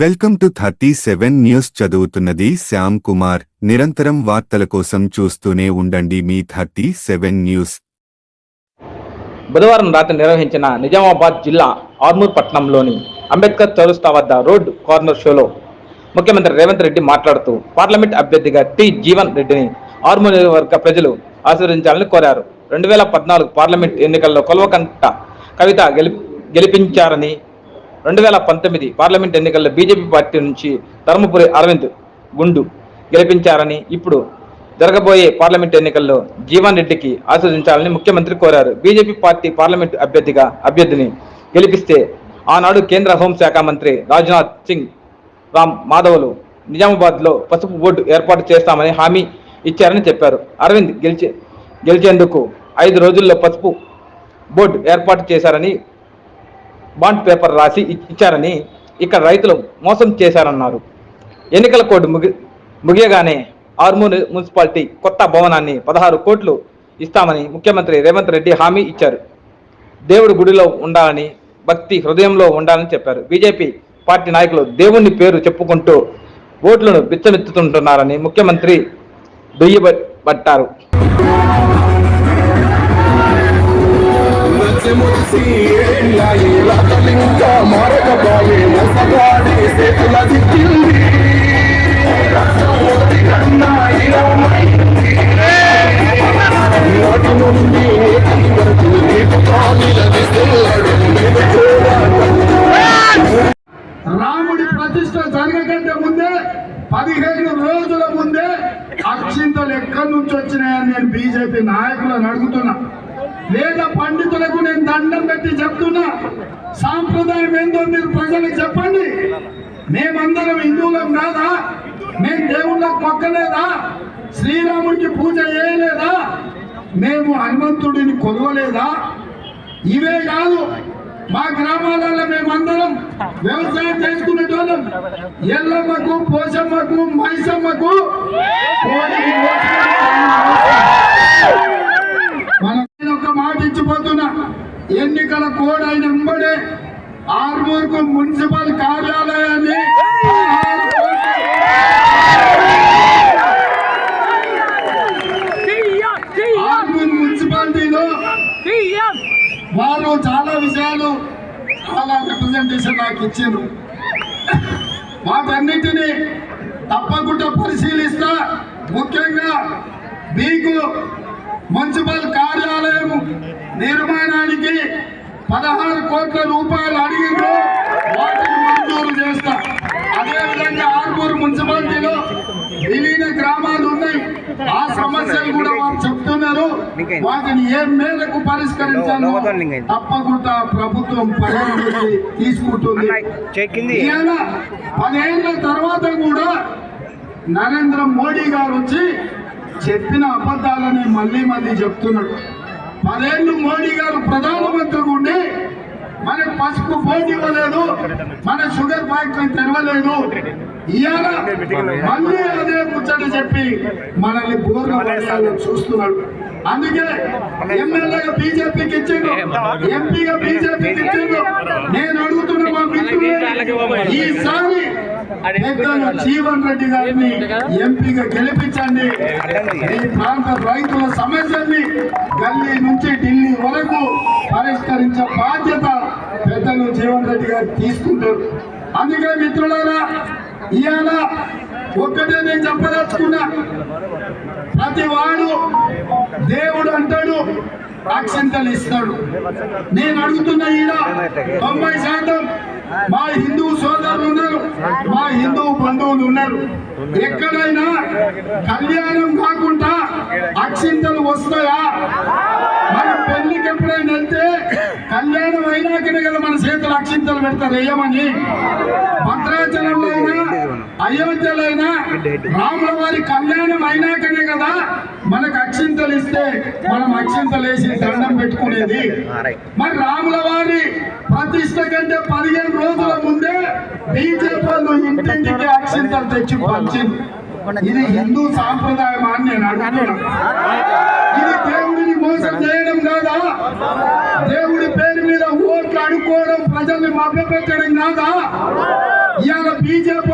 Welcome to thirty seven news చదువుతున్నది శ్యామ్ కుమార్. నిరంతరం వార్తల కోసం చూస్తూనే ఉండండి మీ థర్టీ సెవెన్ న్యూస్. బుధవారం రాత్రి నిర్వహించిన నిజామాబాద్ జిల్లా ఆర్మూర్ పట్టణంలోని అంబేద్కర్ చౌరస్తా వద్ద రోడ్ కార్నర్ షోలో ముఖ్యమంత్రి రేవంత్ రెడ్డి మాట్లాడుతూ పార్లమెంట్ అభ్యర్థిగా టి జీవన్ రెడ్డిని ఆర్మూర్ నియోజకవర్గ ప్రజలు ఆశీర్వదించాలని కోరారు. రెండు వేల పద్నాలుగు పార్లమెంట్ ఎన్నికల్లో కొలవకంట కవిత గెలి గెలిపించారని రెండు వేల పంతొమ్మిది పార్లమెంట్ ఎన్నికల్లో బీజేపీ పార్టీ నుంచి ధర్మపురి అరవింద్ గుండు గెలిపించారని ఇప్పుడు జరగబోయే పార్లమెంట్ ఎన్నికల్లో జీవన్ రెడ్డికి ఆశీర్వదించాలని ముఖ్యమంత్రి కోరారు. బీజేపీ పార్టీ పార్లమెంట్ అభ్యర్థిగా అభ్యర్థిని గెలిపిస్తే ఆనాడు కేంద్ర హోంశాఖ మంత్రి రాజ్నాథ్ సింగ్ రామ్ మాధవులు నిజామాబాద్లో పసుపు బోర్డు ఏర్పాటు చేస్తామని హామీ ఇచ్చారని చెప్పారు. అరవింద్ గెలిచే గెలిచేందుకు ఐదు రోజుల్లో పసుపు బోర్డు ఏర్పాటు చేశారని బాండ్ పేపర్ రాసి ఇచ్చారని ఇక్కడ రైతులు మోసం చేశారన్నారు. ఎన్నికల కోడ్ ముగి ముగియగానే ఆర్మూర్ మున్సిపాలిటీ కొత్త భవనాన్ని పదహారు కోట్లు ఇస్తామని ముఖ్యమంత్రి రేవంత్ రెడ్డి హామీ ఇచ్చారు. దేవుడి గుడిలో ఉండాలని భక్తి హృదయంలో ఉండాలని చెప్పారు. బీజేపీ పార్టీ నాయకులు దేవుణ్ణి పేరు చెప్పుకుంటూ ఓట్లను బిచ్చమెత్తుతుంటున్నారని ముఖ్యమంత్రి దుయ్యబట్టారు ముచ్చి ఇంకా మారకపోయే మోసగాడి చేతుల చిక్కింది రాష్ట్రమూర్తి నుండి వరకు నీకు రాముడి ప్రతిష్ట జరగకంటే ముందే పదిహేను రోజుల ముందే అక్షింతలు ఎక్కడి నుంచి వచ్చినాయని నేను బీజేపీ నాయకులను అడుగుతున్నా. వేద పండితులకు నేను దండం పెట్టి చెప్తున్నా సాంప్రదాయం ఏందో మీరు ప్రజలకు చెప్పండి మేమందరం హిందువులం కాదా మేము దేవుళ్ళకు మొక్కలేదా శ్రీరాముడికి పూజ చేయలేదా మేము హనుమంతుడిని కొలవలేదా ఇవే కాదు మా గ్రామాలలో మేమందరం వ్యవసాయం చేసుకునేటోళ్ళం ఎల్లమ్మకు పోషమ్మకు మైసమ్మకు ఎన్నికల కోడ్ అయిన వెంబడే ఆర్మూర్కు మున్సిపల్ కార్యాలయాన్ని ఆర్మూర్ మున్సిపాలిటీలో వారు చాలా విషయాలు చాలా రిప్రజెంటేషన్ నాకు ఇచ్చారు వాటన్నిటిని తప్పకుండా పరిశీలిస్తా. ముఖ్యంగా మీకు మున్సిపల్ కార్యాలయం నిర్మాణానికి పదహారు కోట్ల రూపాయలు అడిగిందో వాటిని మంజూరు చేస్తా. అదేవిధంగా ఆర్మూర్ మున్సిపాలిటీలో విలీన గ్రామాలు ఉన్నాయి. ఆ సమస్యలు కూడా వారు చెప్తున్నారు. వాటిని ఏ మేరకు పరిష్కరించాలో తప్పకుండా ప్రభుత్వం పరిగణలోకి తీసుకుంటుంది. పదేళ్ళ తర్వాత కూడా నరేంద్ర మోడీ గారు వచ్చి చెప్పిన అబద్ధాలని మళ్ళీ మళ్ళీ చెప్తున్నాడు. పదేళ్ళు మోడీ గారు ప్రధానమంత్రిగా ఉండి మన పసుపు బోర్డు ఇవ్వలేదు మన షుగర్ ఫ్యాక్టరీ తెరవలేదు. ఇవాళ మళ్ళీ అదే ముచ్చట చెప్పి మనల్ని బోర్లు చూస్తున్నాడు. అందుకే ఎమ్మెల్యేగా బీజేపీకి ఇచ్చిండు ఎంపీగా బీజేపీకి ఇచ్చిండు నేను అడుగుతున్న మా మిత్రులు ఈసారి పెద్దలు జీవన్ రెడ్డి గారిని ఎంపీగా గెలిపించండి. ఈ ప్రాంత రైతుల సమస్యల్ని గల్లీ నుంచి ఢిల్లీ వరకు పరిష్కరించే బాధ్యత పెద్దలు జీవన్ రెడ్డి గారు తీసుకుంటారు. అందుకే మిత్రులారా ఇవాళ ఒక్కటే నేను చెప్పదలుచుకున్నా. ప్రతి వాడు దేవుడు అంటాడు అక్షంతలు ఇస్తాడు. నేను అడుగుతున్న ఈడ తొంభై శాతం మా హిందూ సోదరులు ఉన్నారు మా హిందూ బంధువులు ఉన్నారు ఎక్కడైనా కళ్యాణం కాకుండా అక్షింతలు వస్తాయా? మన పెళ్ళికి ఎప్పుడైనా వెళ్తే కళ్యాణం అయినాకనే కదా మన చేతులు అక్షింతలు పెడతారు వేయమని భద్రాచలంలో అయినా అయోధ్యలో అయినా రాముల వారి కళ్యాణం అయినాకనే కదా మనకు అక్షింతలు ఇస్తే మనం అక్షింతలు వేసి దండం పెట్టుకునేది. మరి రాముల వారి ప్రతిష్ట కంటే పదిహేను రోజుల ముందే బీజేపీ వాళ్ళు ఇంటింటికి అక్షింతలు తెచ్చి పంచింది. ఇది హిందూ సాంప్రదాయమా అని నేను అడుగుతున్నా. ఇది దేవుడిని మోసం చేయడం కాదా? దేవుడి పేరు మీద ఓట్లు అడుక్కోవడం ప్రజల్ని మభ్యపెట్టడం కాదా? ఇవాళ బీజేపీ